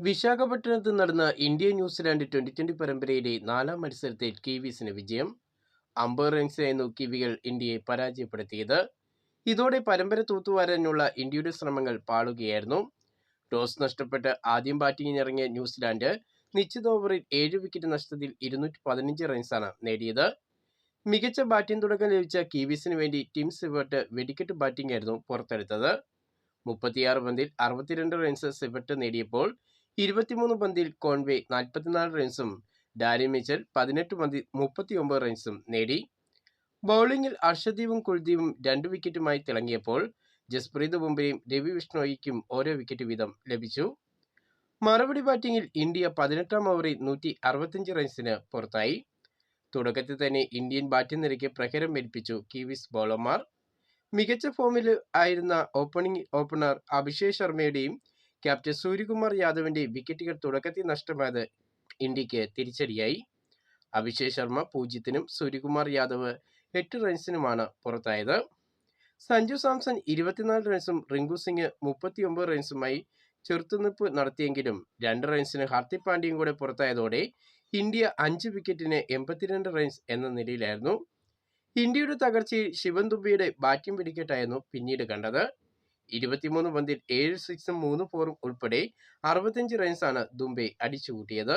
വിശാഖപട്ടണത്ത് നടന്ന India New Zealand twenty twenty പരമ്പരയിലെ നാലാം മത്സരത്തിൽ കിവീസിന് വിജയം. അമ്പത് റൺസിനായിരുന്നു കിവികൾ ഇന്ത്യയെ പരാജയപ്പെടുത്തിയത്. ഇതോടെ പരമ്പര തൂത്തുവാരാനുള്ള ഇന്ത്യയുടെ ശ്രമങ്ങൾ പാളുകയായിരുന്നു. ടോസ് നഷ്ടപ്പെട്ട് ആദ്യം ബാറ്റിംഗിനിറങ്ങിയ ന്യൂസിലാൻഡ് നിശ്ചിത ഓവറിൽ ഏഴ് വിക്കറ്റ് നഷ്ടത്തിൽ ഇരുന്നൂറ്റി പതിനഞ്ച് റൺസാണ് നേടിയത്. മികച്ച ബാറ്റിംഗ് തുടക്കം ലഭിച്ച കിവീസിന് വേണ്ടി ടിം സിവേർട്ട് വെടിക്കെട്ട് ബാറ്റിംഗ് ആയിരുന്നു പുറത്തെടുത്തത്. മുപ്പത്തിയാറ് പന്തിൽ അറുപത്തിരണ്ട് റൺസ് സിവട്ട് നേടിയപ്പോൾ ഇരുപത്തിമൂന്ന് പന്തിൽ കോൺവേ നാൽപ്പത്തിനാല് റൺസും ഡാരി മിച്ചൽ പതിനെട്ട് പന്തിൽ മുപ്പത്തിയൊമ്പത് റൺസും നേടി. ബൗളിംഗിൽ അർഷദീപും കുൽദീപും രണ്ട് വിക്കറ്റുമായി തിളങ്ങിയപ്പോൾ ജസ്പ്രീത് ബുംറയും രവി വിഷ്ണോയിക്കും ഓരോ വിക്കറ്റ് വീതം ലഭിച്ചു. മറുപടി ബാറ്റിംഗിൽ ഇന്ത്യ പതിനെട്ടാം ഓവറിൽ നൂറ്റി അറുപത്തിയഞ്ച് റൺസിന് പുറത്തായി. തുടക്കത്തിൽ തന്നെ ഇന്ത്യൻ ബാറ്റിംഗ് നിരക്ക് പ്രഹരം ഏൽപ്പിച്ചു കിവിസ് ബോളർമാർ. മികച്ച ഫോമിൽ ആയിരുന്ന ഓപ്പണിംഗ് ഓപ്പണർ അഭിഷേക് ശർമ്മയുടെയും ക്യാപ്റ്റൻ സൂര്യകുമാർ യാദവിന്റെ വിക്കറ്റുകൾ തുടക്കത്തിൽ നഷ്ടമായത് ഇന്ത്യയ്ക്ക് തിരിച്ചടിയായി. അഭിഷേക് ശർമ്മ പൂജ്യത്തിനും സൂര്യകുമാർ യാദവ് എട്ട് റൺസിനുമാണ് പുറത്തായത്. സഞ്ജു സാംസൺ ഇരുപത്തിനാല് റൺസും റിങ്കു സിംഗ് മുപ്പത്തിയൊമ്പത് റൺസുമായി ചെറുത്തുനിൽപ്പ് നടത്തിയെങ്കിലും രണ്ട് റൺസിന് ഹാർദിക് പാണ്ഡ്യയും കൂടെ പുറത്തായതോടെ ഇന്ത്യ അഞ്ച് വിക്കറ്റിന് എൺപത്തിരണ്ട് റൺസ് എന്ന നിലയിലായിരുന്നു. ഇന്ത്യയുടെ തകർച്ചയിൽ ശിവൻ ദുബിയുടെ ബാറ്റിംഗ് വെടിക്കെട്ടായിരുന്നു പിന്നീട് കണ്ടത്. ഇരുപത്തിമൂന്ന് പന്തിൽ ഏഴ് സിക്സും മൂന്ന് ഫോറും ഉൾപ്പെടെ അറുപത്തിയഞ്ച് റൺസാണ് ദുംബെ അടിച്ചുകൂട്ടിയത്.